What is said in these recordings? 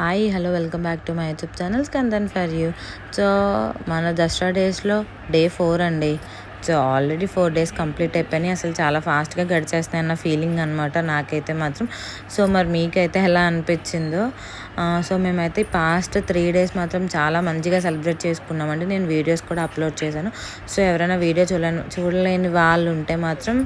Hi hello welcome back to my YouTube channel Skandan for you. So మన దసరా డేస్లో day four అండి. So already four days complete అయిపోయినాయి. అసలు చాలా ఫాస్ట్గా గడిచేస్తున్నాయి అన్న ఫీలింగ్ అనమాట నాకైతే మాత్రం. సో మరి మీకైతే ఎలా అనిపించిందో? సో మేమైతే పాస్ట్ త్రీ డేస్ మాత్రం చాలా మంచిగా సెలబ్రేట్ చేసుకున్నామండి. నేను వీడియోస్ కూడా అప్లోడ్ చేశాను. సో ఎవరైనా వీడియో చూడలేను చూడలేని వాళ్ళు ఉంటే మాత్రం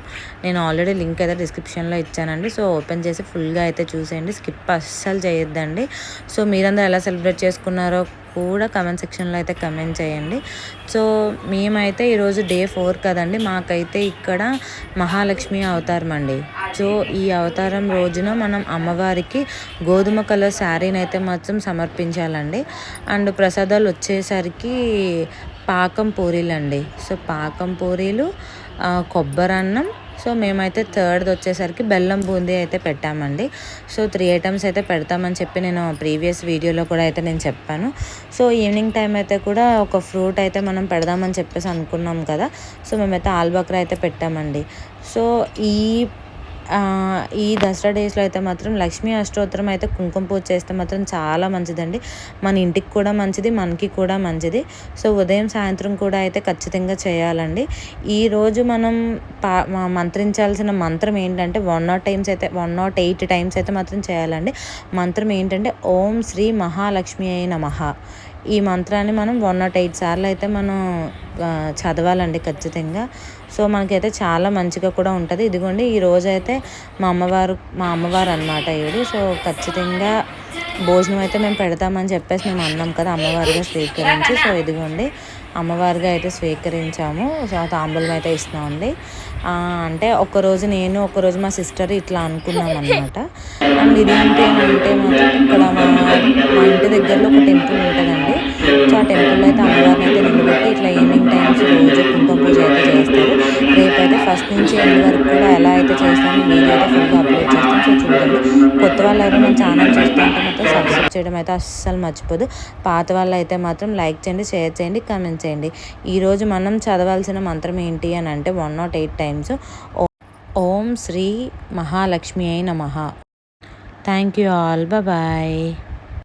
నేను ఆల్రెడీ లింక్ అయితే డిస్క్రిప్షన్లో ఇచ్చానండి. సో ఓపెన్ చేసి ఫుల్గా అయితే చూసేయండి. స్కిప్ అస్సలు చేయొద్దండి. సో మీరందరూ ఎలా సెలబ్రేట్ చేసుకున్నారో కూడా కమెంట్ సెక్షన్లో అయితే కమెంట్ చేయండి. సో మేమైతే ఈరోజు డే ఫోర్ కదండి మాకైతే ఇక్కడ మహాలక్ష్మి అవతారం అండి. సో ఈ అవతారం రోజున మనం అమ్మవారికి గోధుమ కలర్ శారీని అయితే మాత్రం సమర్పించాలండి. అండ్ ప్రసాదాలు వచ్చేసరికి పాకం పూరీలు అండి సో పాకం పూరీలు కొబ్బరి అన్నం సో మేమైతే థర్డ్ వచ్చేసరికి బెల్లం బూందీ అయితే పెట్టామండి. సో త్రీ ఐటమ్స్ అయితే పెడతామని చెప్పి నేను ప్రీవియస్ వీడియోలో కూడా అయితే నేను చెప్పాను. సో ఈవినింగ్ టైం అయితే కూడా ఒక ఫ్రూట్ అయితే మనం పెడదామని చెప్పేసి అనుకున్నాం కదా. సో మేమైతే ఆల్బక్రా అయితే పెట్టామండి. సో ఈ ఈ దసరా డేస్లో అయితే మాత్రం లక్ష్మీ అష్టోత్తరం అయితే కుంకుమ పూజ చేస్తే మాత్రం చాలా మంచిదండి. మన ఇంటికి కూడా మంచిది మనకి కూడా మంచిది. సో ఉదయం సాయంత్రం కూడా అయితే ఖచ్చితంగా చేయాలండి. ఈరోజు మనం పా మంత్రించాల్సిన మంత్రం ఏంటంటే వన్ నాట్ టైమ్స్ అయితే వన్ నాట్ ఎయిట్ టైమ్స్ అయితే మాత్రం చేయాలండి. మంత్రం ఏంటంటే ఓం శ్రీ మహాలక్ష్మి అయిన మహా ఈ మంత్రాన్ని మనం వన్ నాట్ ఎయిట్ సార్లు అయితే మనం చదవాలండి ఖచ్చితంగా. సో మనకైతే చాలా మంచిగా కూడా ఉంటుంది. ఇదిగోండి ఈ రోజు అయితే మా అమ్మవారు మా అమ్మవారు అనమాట ఈవిడు. సో ఖచ్చితంగా భోజనం అయితే మేము పెడతామని చెప్పేసి మేము అన్నాం కదా అమ్మవారిగా స్వీకరించి. సో ఇదిగోండి అమ్మవారిగా అయితే స్వీకరించాము. సో తాంబూలం అయితే ఇస్తున్నామండి. అంటే ఒకరోజు నేను ఒకరోజు మా సిస్టర్ ఇట్లా అనుకున్నాం అనమాట అండ్ ఇదేంటి అంటే మాత్రం ఇక్కడ మా ఇంటి దగ్గరలో ఒక టెంపుల్ ఉంటుంది ఫస్ట్ నుంచి ఎండ్ వరకు కూడా ఎలా అయితే చేస్తామో మీరు అయితే ఫుల్గా అప్లోడ్ చేస్తాను సో చూడండి కొత్త వాళ్ళు అయితే మన ఛానల్ చూస్తుంటే మాత్రం సబ్స్క్రైబ్ చేయడం అయితే అస్సలు మర్చిపోదు. పాత వాళ్ళు అయితే మాత్రం లైక్ చేయండి షేర్ చేయండి కమెంట్ చేయండి. ఈరోజు మనం చదవాల్సిన మంత్రం ఏంటి అని అంటే one not eight times Om Shri Mahalakshmi అయి మహా థ్యాంక్ యూ ఆల్ బాయ్